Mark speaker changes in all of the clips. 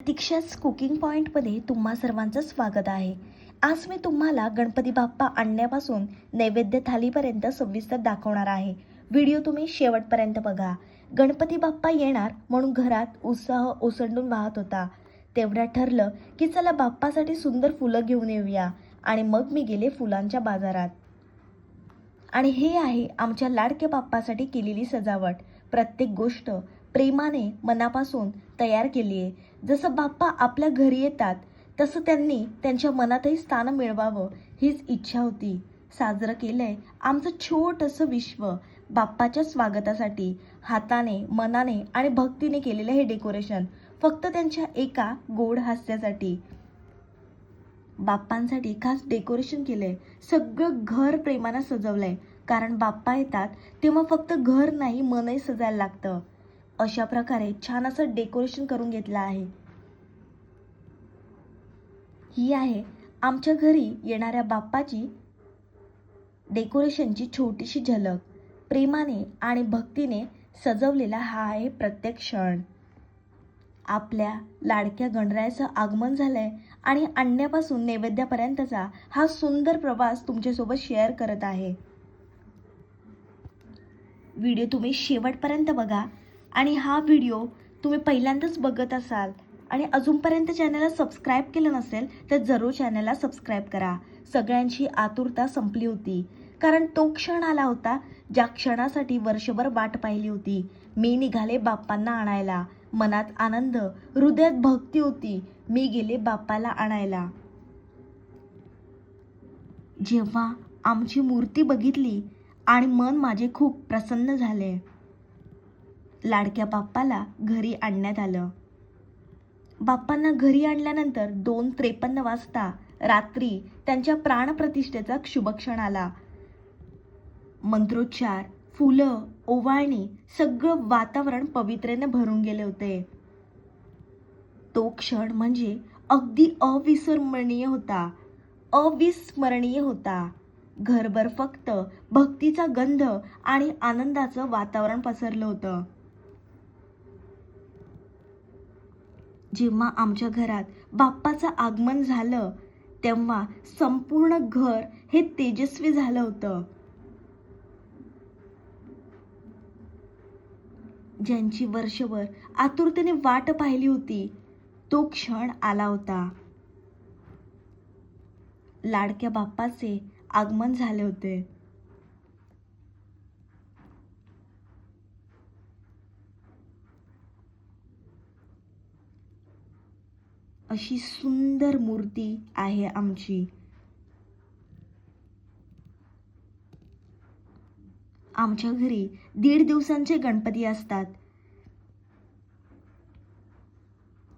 Speaker 1: दीक्षाच cooking पॉईंटमध्ये तुम्हा सर्वांचं स्वागत आहे. आज मी तुम्हाला गणपती बाप्पा आणण्यापासून नैवेद्य थालीपर्यंत सविस्तर दाखवणार आहे. व्हिडिओ तुम्ही शेवटपर्यंत बघा. गणपती बाप्पा येणार म्हणून घरात उत्साह ओसंडून वाहत होता. तेवढ्यात ठरलं की चला बाप्पासाठी सुंदर फुलं घेऊन येऊया. आणि मग मी गेले फुलांच्या बाजारात. आणि हे आहे आमच्या लाडक्या बाप्पासाठी केलेली सजावट. प्रत्येक गोष्ट प्रेमाने मनापासून तयार केली आहे जसं बाप्पा आपल्या घरी येतात तसं त्यांनी त्यांच्या मनातही स्थान मिळवावं हीच इच्छा होती. साजरं केलंय आमचं छोटंसं विश्व बाप्पाच्या स्वागतासाठी हाताने मनाने आणि भक्तीने केलेलं हे डेकोरेशन फक्त त्यांच्या एका गोड हास्यासाठी. बाप्पांसाठी खास डेकोरेशन केलंय सगळं घर प्रेमानं सजवलंय कारण बाप्पा येतात तेव्हा फक्त घर नाही मनही सजायला लागतं. अशा प्रकारे छान असं डेकोरेशन करून घेतलं आहे. ही आहे आमच्या घरी येणाऱ्या बाप्पाची डेकोरेशनची छोटीशी झलक. प्रेमाने आणि भक्तीने सजवलेला हा आहे प्रत्येक क्षण. आपल्या लाडक्या गणरायाचं आगमन झालं आहे आणि आणण्यापासून नैवेद्यापर्यंतचा हा सुंदर प्रवास तुमच्यासोबत शेअर करत आहे. व्हिडिओ तुम्ही शेवटपर्यंत बघा. आणि हा व्हिडिओ तुम्ही पहिल्यांदाच बघत असाल आणि अजूनपर्यंत चॅनलला सबस्क्राईब केलं नसेल तर जरूर चॅनलला सबस्क्राईब करा. सगळ्यांची आतुरता संपली होती. कारण तो क्षण आला होता ज्या क्षणासाठी वर्षभर वाट पाहिली होती. मी निघाले बाप्पांना आणायला. मनात आनंद हृदयात भक्ती होती. मी गेले बाप्पाला आणायला. जेव्हा आमची मूर्ती बघितली आणि मन माझे खूप प्रसन्न झाले. लाडक्या बाप्पाला घरी आणण्यात आलं. बाप्पांना घरी आणल्यानंतर दोन त्रेपन्न वाजता रात्री त्यांच्या प्राणप्रतिष्ठेचा शुभक्षण आला. मंत्रोच्चार फुलं ओवाळणी सगळं वातावरण पवित्रेने भरून गेले होते. तो क्षण म्हणजे अगदी अविस्मरणीय होता. अविस्मरणीय होता. घरभर फक्त भक्तीचा गंध आणि आनंदाचं वातावरण पसरलं होतं. जेव्हा आमच्या घरात बाप्पाचं आगमन झालं तेव्हा संपूर्ण घर हे तेजस्वी झालं होतं. ज्यांची वर्षभर आतुरतेने वाट पाहिली होती तो क्षण आला होता. लाडक्या बाप्पाचे आगमन झाले होते. अशी सुंदर मूर्ती आहे आमची. आमच्या घरी दीड दिवसांचे गणपती असतात.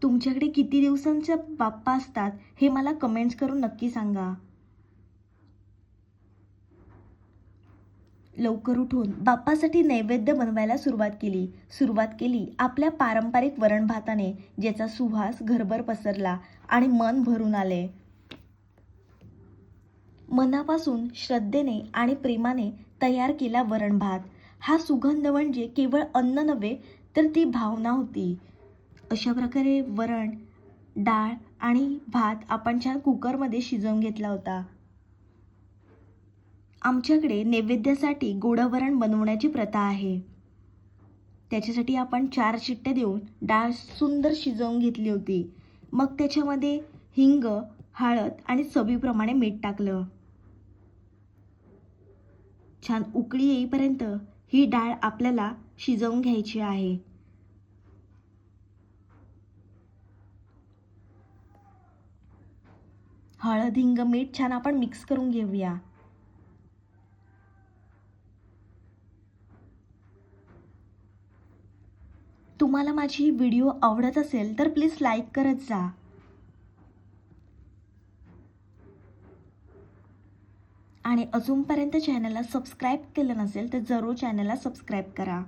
Speaker 1: तुमच्याकडे किती दिवसांचे बाप्पा असतात हे मला कमेंट्स करून नक्की सांगा. लवकर उठून बाप्पासाठी नैवेद्य बनवायला सुरुवात केली. सुरुवात केली आपल्या पारंपरिक वरण भाताने ज्याचा सुवास घरभर पसरला आणि मन भरून आले. मनापासून श्रद्धेने आणि प्रेमाने तयार केला वरण भात. हा सुगंध म्हणजे केवळ अन्न नव्हे तर ती भावना होती. अशा प्रकारे वरण डाळ आणि भात आपण छान कुकरमध्ये शिजवून घेतला होता. आमच्याकडे नैवेद्यासाठी गोडवरण बनवण्याची प्रथा आहे. त्याच्यासाठी आपण चार शिट्ट्या देऊन डाळ सुंदर शिजवून घेतली होती. मग त्याच्यामध्ये हिंग हळद आणि चवीप्रमाणे मीठ टाकलं. छान उकळी येईपर्यंत ही डाळ आपल्याला शिजवून घ्यायची आहे. हळद हिंग मीठ छान आपण मिक्स करून घेऊया. तुम्हाला माझी व्हिडिओ आवडत असेल तर प्लीज लाईक करत जा. आणि अजूनपर्यंत चॅनलला सबस्क्राईब केलं नसेल तर जरूर चॅनलला सबस्क्राईब करा.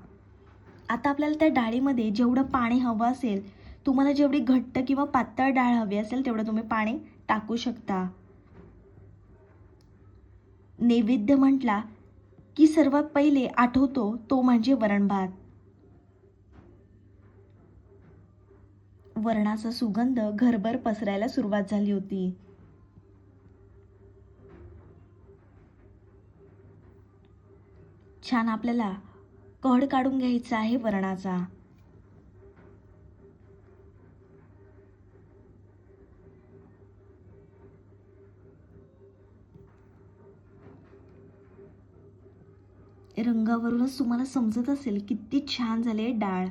Speaker 1: आता आपल्याला त्या डाळीमध्ये जेवढं पाणी हवं असेल तुम्हाला जेवढी घट्ट किंवा पातळ डाळ हवी असेल तेवढं तुम्ही पाणी टाकू शकता. नैवेद्य म्हटला की सर्वात पहिले आठवतो तो म्हणजे वरण भात वरणाचा सुगंध घरभर पसरायला सुरुवात झाली होती. छान आपल्याला कड काढून घ्यायचा आहे वरणाचा. रंगावरूनच तुम्हाला समजत असेल किती छान झाले डाळ.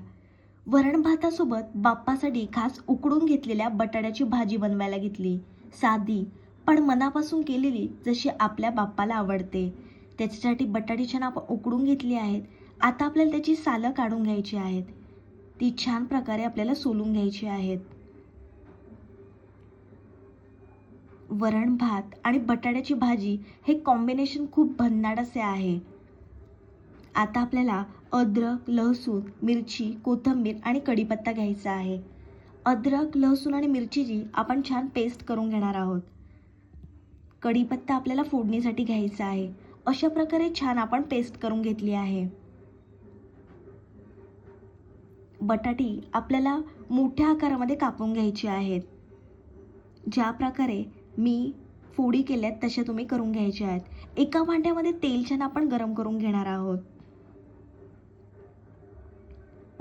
Speaker 1: वरण भातासोबत बाप्पासाठी खास उकडून घेतलेल्या बटाट्याची भाजी बनवायला घेतली. साधी पण मनापासून केलेली जशी आपल्या बाप्पाला आवडते. त्याच्यासाठी बटाटी छान आपण उकडून घेतली आहेत. आता आपल्याला त्याची सालं काढून घ्यायची आहेत. ती छान प्रकारे आपल्याला सोलून घ्यायची आहेत. वरण भात आणि बटाट्याची भाजी हे कॉम्बिनेशन खूप भन्नाट असे आहे. आता आपल्याला अद्रक लसूण मिरची कोथिंबीर आणि कढीपत्ता घ्यायचा आहे. अद्रक लसूण आणि मिरचीची आपण छान पेस्ट करून घेणार आहोत. कढीपत्ता आपल्याला फोडणीसाठी घ्यायचा आहे. अशा प्रकारे छान आपण पेस्ट करून घेतली आहे. बटाटी आपल्याला मोठ्या आकारामध्ये कापून घ्यायची आहेत. ज्या प्रकारे मी फोडी केल्यात तशा तुम्ही करून घ्यायच्या आहेत. एका भांड्यामध्ये तेल छान आपण गरम करून घेणार आहोत.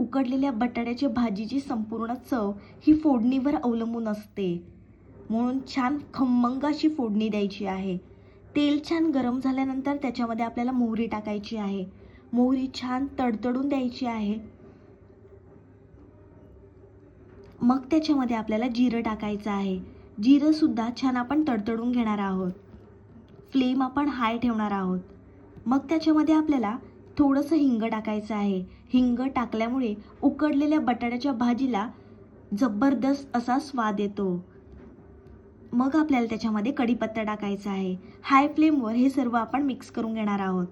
Speaker 1: उकडलेल्या बटाट्याच्या भाजीची संपूर्ण चव ही फोडणीवर अवलंबून असते. म्हणून छान खमंग अशी फोडणी द्यायची आहे. तेल छान गरम झाल्यानंतर त्याच्यामध्ये आपल्याला मोहरी टाकायची आहे. मोहरी छान तडतडून द्यायची आहे. मग त्याच्यामध्ये आपल्याला जिरं टाकायचं आहे. जिरंसुद्धा छान आपण तडतडून घेणार आहोत. फ्लेम आपण हाय ठेवणार आहोत. मग त्याच्यामध्ये आपल्याला थोडंसं हिंग टाकायचं आहे. हिंग टाकल्यामुळे उकडलेल्या बटाट्याच्या भाजीला जबरदस्त असा स्वाद येतो. मग आपल्याला त्याच्यामध्ये कढीपत्ता टाकायचा आहे. हाय फ्लेमवर हे सर्व आपण मिक्स करून घेणार आहोत.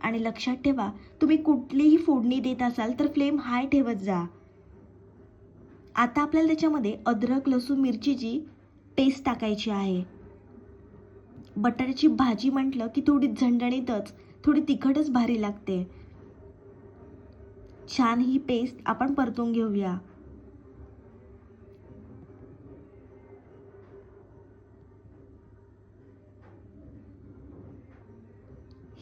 Speaker 1: आणि लक्षात ठेवा तुम्ही कुठलीही फोडणी देत असाल तर फ्लेम हाय ठेवत जा. आता आपल्याला त्याच्यामध्ये अद्रक लसूण मिरचीची पेस्ट टाकायची आहे. बटाट्याची भाजी म्हटलं की थोडी झणझणीतच थोडी तिखटच भारी लागते. छान ही पेस्ट आपण परतून घेऊया.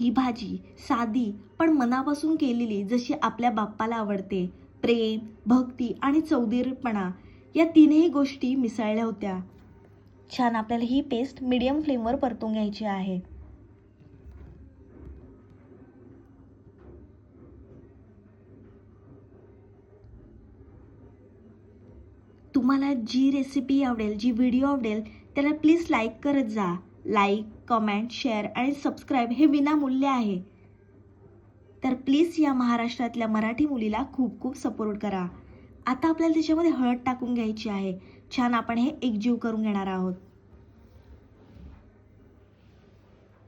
Speaker 1: ही भाजी साधी पण मनापासून केलेली जशी आपल्या बाप्पाला आवडते. प्रेम भक्ती आणि चौधरीपणा या तीनही गोष्टी मिसळल्या होत्या. छान आपल्याला ही पेस्ट मीडियम फ्लेमवर परतून घ्यायची आहे. तुम्हाला जी रेसिपी आवडेल जी व्हिडिओ आवडेल त्याला प्लीज लाईक करत जा. लाईक कमेंट शेअर आणि सबस्क्राईब हे विनामूल्य आहे. तर प्लीज या महाराष्ट्रातल्या मराठी मुलीला खूप खूप सपोर्ट करा. आता आपल्याला त्याच्यामध्ये हळद टाकून घ्यायची आहे. छान आपण हे एकजीव करून घेणार आहोत.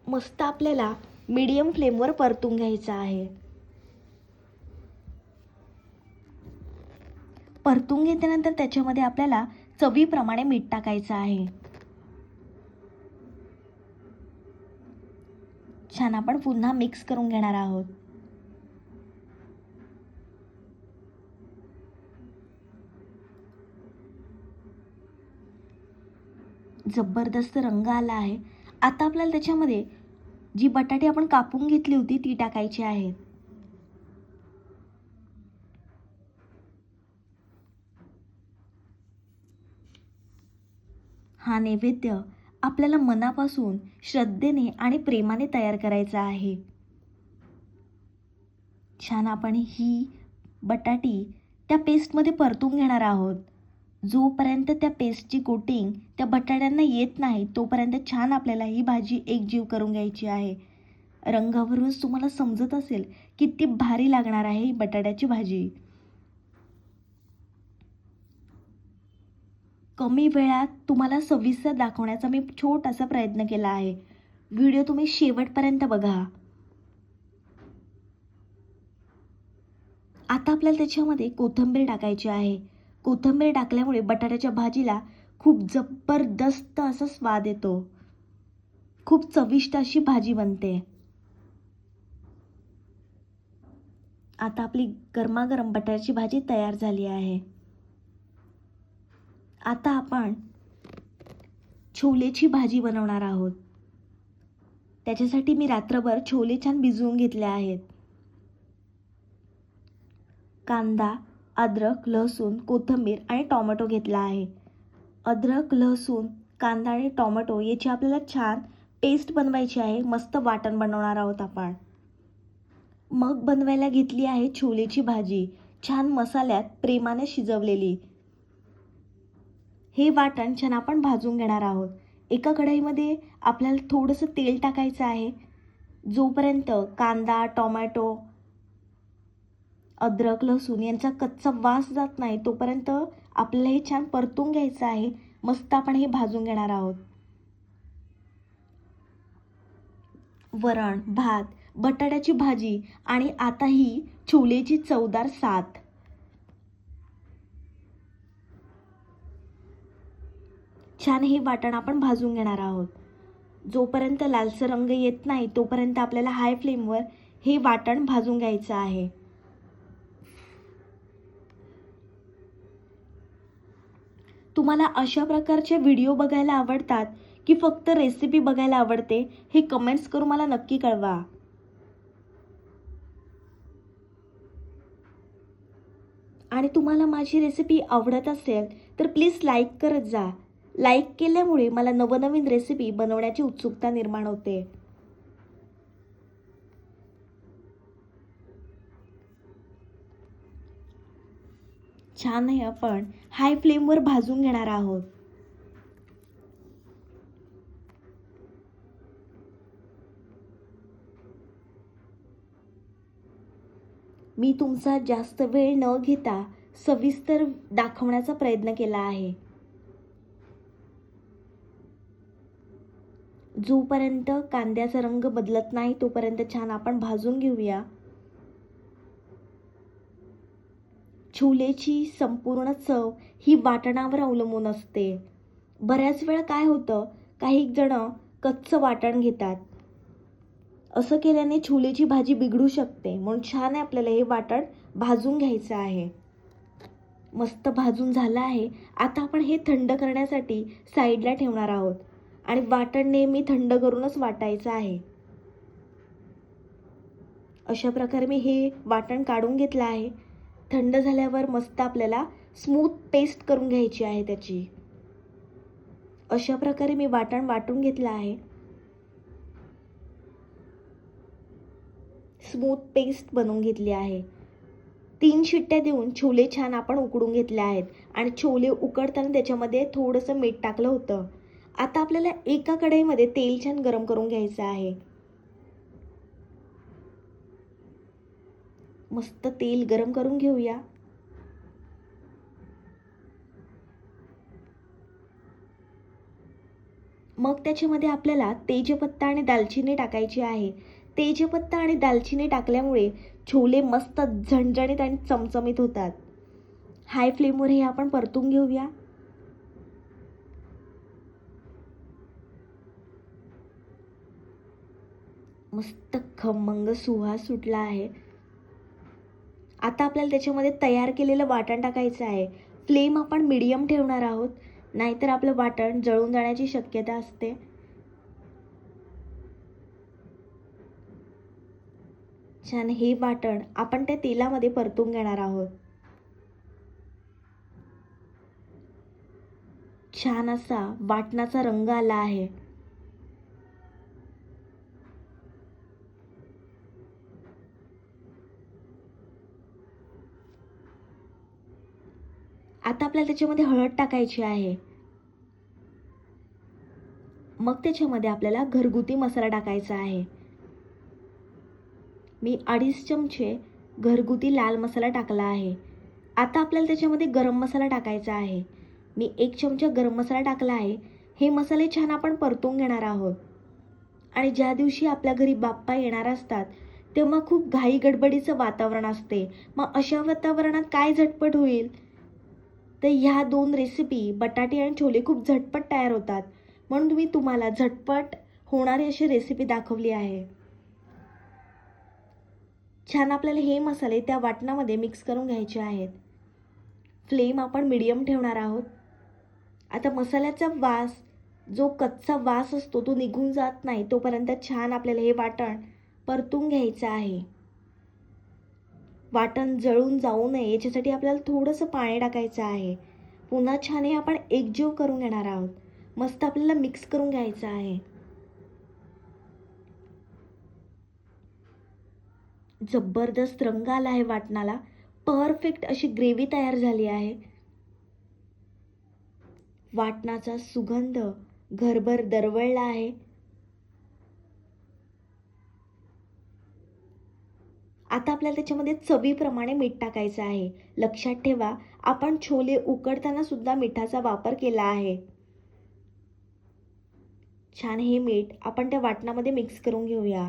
Speaker 1: मस्त आपल्याला मीडियम फ्लेमवर परतून घ्यायचं आहे. परतून घेतल्यानंतर त्याच्यामध्ये आपल्याला चवीप्रमाणे मीठ टाकायचं आहे. छान आपण पुन्हा मिक्स करून घेणार आहोत. जबरदस्त रंग आला आहे. आता आपल्याला त्याच्यामध्ये जी बटाटे आपण कापून घेतली होती ती टाकायची आहे. हा नैवेद्य आपल्याला मनापासून श्रद्धेने आणि प्रेमाने तयार करायचा आहे. छान आपण ही बटाटी त्या पेस्टमध्ये परतून घेणार आहोत. जोपर्यंत त्या पेस्टची कोटिंग त्या बटाट्यांना येत नाही तोपर्यंत छान आपल्याला ही भाजी एकजीव करून घ्यायची आहे. रंगावरूनच तुम्हाला समजत असेल किती भारी लागणार आहे ही बटाट्याची भाजी. कमी वेळात तुम्हाला सविस्तर दाखवण्याचा मी छोटासा प्रयत्न केला आहे. व्हिडिओ तुम्ही शेवटपर्यंत बघा. आता आपल्याला त्याच्यामध्ये कोथिंबीर टाकायची आहे. कोथिंबीर टाकल्यामुळे बटाट्याच्या भाजीला खूप जबरदस्त असा स्वाद येतो. खूप चविष्ट अशी भाजी बनते. आता आपली गरमागरम बटाट्याची भाजी तयार झाली आहे. आता आपण छोलेची भाजी बनवणार आहोत. त्याच्यासाठी मी रात्रभर छोले छान भिजवून घेतले आहेत. कांदा अद्रक लसूण कोथिंबीर आणि टॉमॅटो घेतला आहे. अद्रक लसूण कांदा आणि टॉमॅटो याची आपल्याला छान पेस्ट बनवायची आहे. मस्त वाटण बनवणार आहोत आपण. मग बनवायला घेतली आहे छोलेची भाजी. छान मसाल्यात प्रेमाने शिजवलेली. हे वाटण छान आपण भाजून घेणार आहोत. एका कढईमध्ये आपल्याला थोडंसं तेल टाकायचं आहे. जोपर्यंत कांदा टोमॅटो अद्रक लसूण यांचा कच्चा वास जात नाही तोपर्यंत आपल्याला हे छान परतून घ्यायचं आहे. मस्त आपण हे भाजून घेणार आहोत. वरण भात बटाट्याची भाजी आणि आता ही छोलेची चवदार साथ छान हे वाटण आपण भाजून घेणार आहोत. जोपर्यंत लालसर रंग येत नाही तोपर्यंत आपल्याला हाय फ्लेमवर हे वाटण भाजून घ्यायचं आहे. तुम्हाला अशा प्रकारचे व्हिडिओ बघायला आवडतात की फक्त रेसिपी बघायला आवडते हे कमेंट्स करून मला नक्की कळवा. आणि तुम्हाला माझी रेसिपी आवडत असेल तर प्लीज लाईक करत जा. लाईक केल्यामुळे मला नवनवीन रेसिपी बनवण्याची उत्सुकता निर्माण होते. छान आहे आपण हाय फ्लेमवर भाजून घेणार आहोत. मी तुमचा जास्त वेळ न घेता सविस्तर दाखवण्याचा प्रयत्न केला आहे. जोपर्यंत कांद्याचा रंग बदलत नाही तोपर्यंत छान आपण भाजून घेऊया. छोलेची संपूर्ण चव ही वाटणावर अवलंबून असते. बऱ्याच वेळा काय होतं काही जण कच्चं वाटण घेतात. असं केल्याने छोलेची भाजी बिघडू शकते म्हणून छान आहे आपल्याला हे वाटण भाजून घ्यायचं आहे. मस्त भाजून झालं आहे. आता आपण हे थंड करण्यासाठी साईडला ठेवणार आहोत. आणि वाटण नेहमी थंड करूनच वाटायचं आहे. अशा प्रकारे मी हे वाटण काढून घेतलं आहे. थंड झाल्यावर मस्त आपल्याला स्मूथ पेस्ट करून घ्यायची आहे त्याची. अशा प्रकारे मी वाटण वाटून घेतलं आहे. स्मूथ पेस्ट बनवून घेतली आहे. तीन शिट्ट्या देऊन छोले छान आपण उकडून घेतले आहेत. आणि छोले उकडताना त्याच्यामध्ये थोडंसं मीठ टाकलं होतं. आता आपल्याला एका कढईमध्ये तेल छान गरम करून घ्यायचं आहे. मस्त तेल गरम करून घेऊया. मग त्याच्यामध्ये आपल्याला तेजपत्ता आणि दालचिनी टाकायची आहे. तेजपत्ता आणि दालचिनी टाकल्यामुळे छोले मस्त झणझणीत आणि चमचमीत होतात. हाय फ्लेमवर हे आपण परतून घेऊया. मस्त खमंग सुहास सुटला आहे. आता आपल्याला त्याच्यामध्ये तयार केलेलं वाटण टाकायचं आहे. फ्लेम आपण मिडियम ठेवणार आहोत. नाहीतर आपलं वाटण जळून जाण्याची शक्यता असते. छान हे वाटण आपण त्या तेलामध्ये परतून घेणार आहोत. छान असा वाटणाचा रंग आला आहे आता आपल्याला त्याच्यामध्ये हळद टाकायची आहे. मग त्याच्यामध्ये आपल्याला घरगुती मसाला टाकायचा आहे. मी अडीच चमचे घरगुती लाल मसाला टाकला आहे. आता आपल्याला त्याच्यामध्ये गरम मसाला टाकायचा आहे. मी एक चमचा गरम मसाला टाकला आहे. हे मसाले छान आपण परतून घेणार आहोत. आणि ज्या दिवशी आपल्या घरी बाप्पा येणार असतात तेव्हा खूप घाई गडबडीचं वातावरण असते. मग अशा वातावरणात काय झटपट होईल? तर ह्या दोन रेसिपी बटाटे आणि छोले खूप झटपट तयार होतात. म्हणून मी तुम्हाला झटपट होणारी अशी रेसिपी दाखवली आहे. छान आपल्याला हे मसाले त्या वाटणामध्ये मिक्स करून घ्यायचे आहेत. फ्लेम आपण मिडियम ठेवणार आहोत. आता मसाल्याचा वास जो कच्चा वास असतो तो निघून जात नाही तोपर्यंत छान आपल्याला हे वाटण परतून घ्यायचं आहे. वाटण जळून जाऊ नये याच्यासाठी आपल्याला थोडंसं पाणी टाकायचं आहे. पुन्हा छान हे आपण एकजीव करून घेणार आहोत. मस्त आपल्याला मिक्स करून घ्यायचं आहे. जबरदस्त रंग आला आहे वाटणाला. परफेक्ट अशी ग्रेव्ही तयार झाली आहे. वाटणाचा सुगंध घरभर दरवळला आहे. आता आपल्याला त्याच्यामध्ये चवीप्रमाणे मीठ टाकायचं आहे. लक्षात ठेवा आपण छोले उकडताना सुद्धा मिठाचा वापर केला आहे. छान हे मीठ आपण त्या वाटणामध्ये मिक्स करून घेऊया.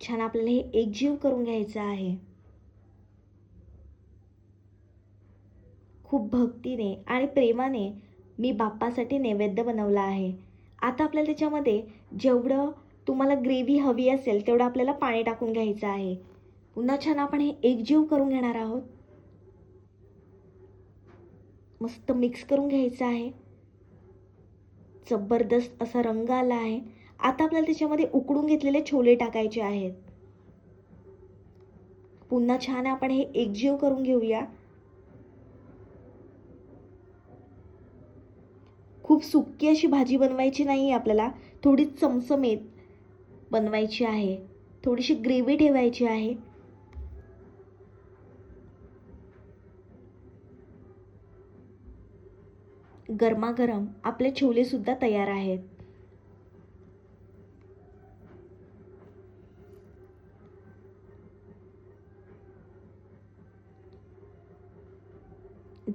Speaker 1: छान आपल्याला हे एकजीव करून घ्यायचं आहे. खूप भक्तीने आणि प्रेमाने मी बाप्पासाठी नैवेद्य बनवला आहे. आता आपल्याला त्याच्यामध्ये जेवढं तुम्हाला ग्रेव्ही हवी असेल तेवढं आपल्याला पाणी टाकून घ्यायचं आहे. पुन्हा छान आपण हे एकजीव करून घेणार आहोत. मस्त मिक्स करून घ्यायचं आहे. जबरदस्त असा रंग आला आहे. आता आपल्याला त्याच्यामध्ये उकडून घेतलेले छोले टाकायचे आहेत. पुन्हा छान आपण हे एकजीव करून घेऊया. खूप सुकी अशी भाजी बनवायची नाही आहे आपल्याला. थोडी चमचमीत बनवायची आहे. थोडीशी ग्रेव्ही ठेवायची आहे. गरमागरम आपले छोले सुद्धा तयार आहेत.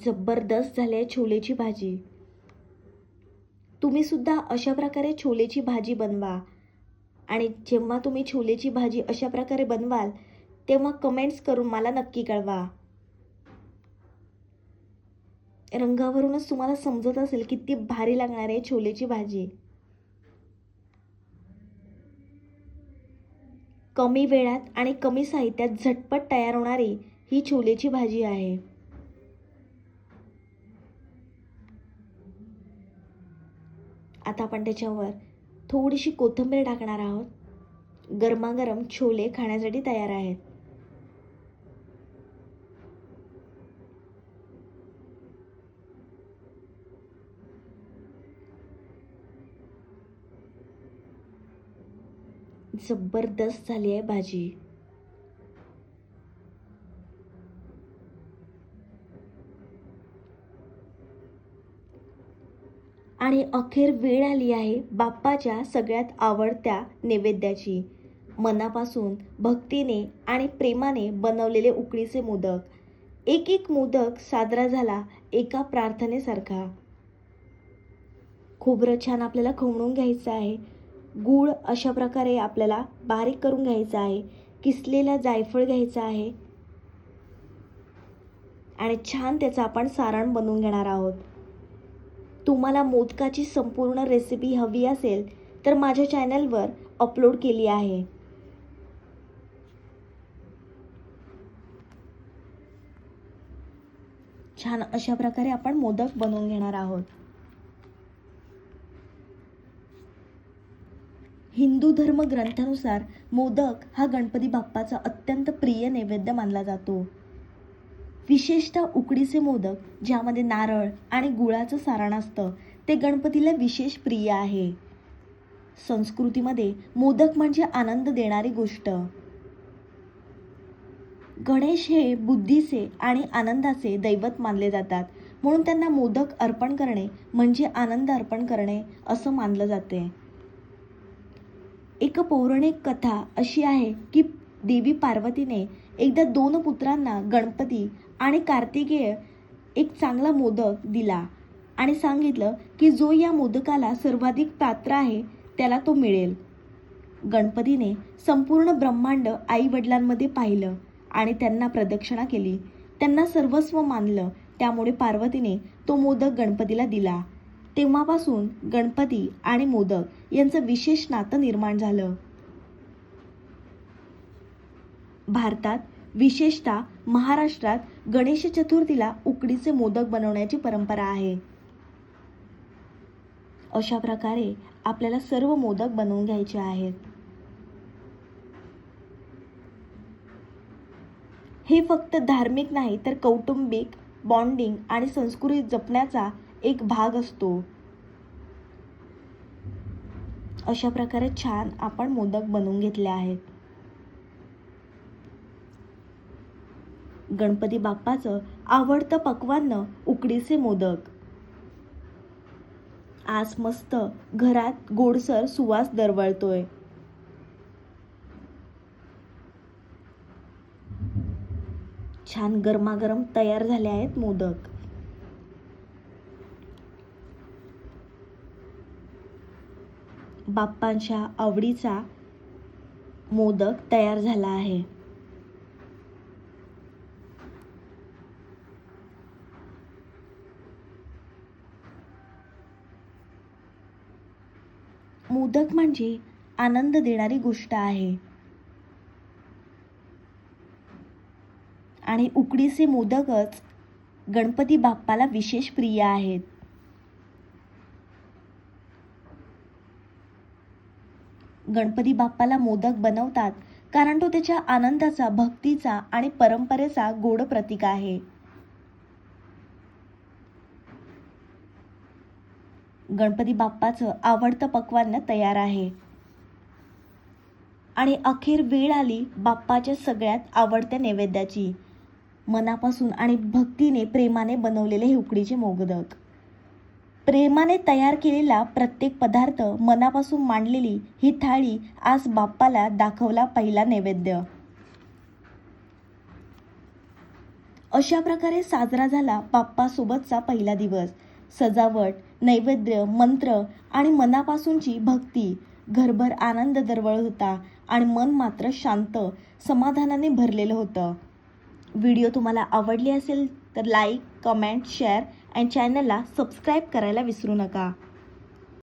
Speaker 1: जबरदस्त झाली आहे छोलेची भाजी. तुम्ही सुद्धा अशा प्रकारे छोलेची भाजी बनवा. आणि जेव्हा तुम्ही छोलेची भाजी अशा प्रकारे बनवाल तेव्हा कमेंट्स करून मला नक्की कळवा. रंगावरूनच तुम्हाला समजत असेल किती भारी लागणार आहे छोलेची भाजी. कमी वेळात आणि कमी साहित्यात झटपट तयार होणारी ही छोलेची भाजी आहे. आता आपण त्याच्यावर थोडीशी कोथिंबीर टाकणार आहोत. गरमागरम छोले खाण्यासाठी तयार आहेत. जबरदस्त झाली आहे भाजी. आणि अखेर वेळ आली आहे बाप्पाच्या सगळ्यात आवडत्या नैवेद्याची. मनापासून भक्तीने आणि प्रेमाने बनवलेले उकडीचे मोदक. एक एक मोदक साजरा झाला एका प्रार्थनेसारखा. खोबरं छान आपल्याला खवणून घ्यायचं आहे. गूळ अशा प्रकारे आपल्याला बारीक करून घ्यायचं आहे. किसलेला जायफळ घ्यायचा आहे. आणि छान त्याचं आपण सारण बनवून घेणार आहोत. तुम्हाला मोदकाची संपूर्ण रेसिपी हवी असेल तर माझ्या चॅनलवर अपलोड केली आहे. छान अशा प्रकारे आपण मोदक बनवून घेणार आहोत. हिंदू धर्म ग्रंथानुसार मोदक हा गणपती बाप्पाचा अत्यंत प्रिय नैवेद्य मानला जातो. विशेषतः उकडीचे मोदक ज्यामध्ये नारळ आणि गुळाचं सारण असतं ते गणपतीला विशेष प्रिय आहे. संस्कृतीमध्ये मोदक म्हणजे आनंद देणारी गोष्ट. गणेश हे बुद्धीचे आणि आनंदाचे दैवत मानले जातात. म्हणून त्यांना मोदक अर्पण करणे म्हणजे आनंद अर्पण करणे असं मानलं जाते. एक पौराणिक कथा अशी आहे की देवी पार्वतीने एकदा दोन पुत्रांना गणपती आणि कार्तिकेय एक चांगला मोदक दिला आणि सांगितलं की जो या मोदकाला सर्वाधिक पात्र आहे त्याला तो मिळेल. गणपतीने संपूर्ण ब्रह्मांड आई वडिलांमध्ये पाहिलं आणि त्यांना प्रदक्षिणा केली. त्यांना सर्वस्व मानलं. त्यामुळे पार्वतीने तो मोदक गणपतीला दिला. तेव्हापासून गणपती आणि मोदक यांचं विशेष नातं निर्माण झालं. भारतात विशेषतः महाराष्ट्रात गणेश चतुर्थीला उकडीचे मोदक बनवण्याची परंपरा आहे. अशा प्रकारे आपल्याला सर्व मोदक बनवून घ्यायचे आहेत. हे फक्त धार्मिक नाही तर कौटुंबिक बॉन्डिंग आणि संस्कृती जपण्याचा एक भाग असतो. अशा प्रकारे छान आपण मोदक बनवून घेतले आहेत. गणपती बाप्पाचं आवडतं पक्वान्न उकडीचे मोदक. आज मस्त घरात गोडसर सुवास दरवळतोय. छान गरमागरम तयार झाले आहेत मोदक. बाप्पांच्या आवडीचा मोदक तयार झाला आहे. मोदक म्हणजे आनंद देणारी गोष्ट आहे. आणि उकडीचे मोदकच गणपती बाप्पाला विशेष प्रिय आहेत. गणपती बाप्पाला मोदक बनवतात कारण तो त्याच्या आनंदाचा भक्तीचा आणि परंपरेचा गोड प्रतीक आहे. गणपती बाप्पाचं आवडतं पक्वान्न तयार आहे. आणि अखेर वेळ आली बाप्पाच्या सगळ्यात आवडत्या नैवेद्याची. मनापासून आणि भक्तीने प्रेमाने बनवलेले हे उकडीचे मोदक. प्रेमाने तयार केलेला प्रत्येक पदार्थ मनापासून मांडलेली ही थाळी आज बाप्पाला दाखवला पहिला नैवेद्य. अशा प्रकारे साजरा झाला बाप्पासोबतचा पहिला दिवस. सजावट नैवेद्य मंत्र आणि मनापासूनची भक्ती. घरभर आनंद दरवळत होता आणि मन मात्र शांत समाधानाने भरलेलं होतं. व्हिडिओ तुम्हाला आवडली असेल तर लाईक कमेंट शेअर अँड चॅनलला सबस्क्राईब करायला विसरू नका.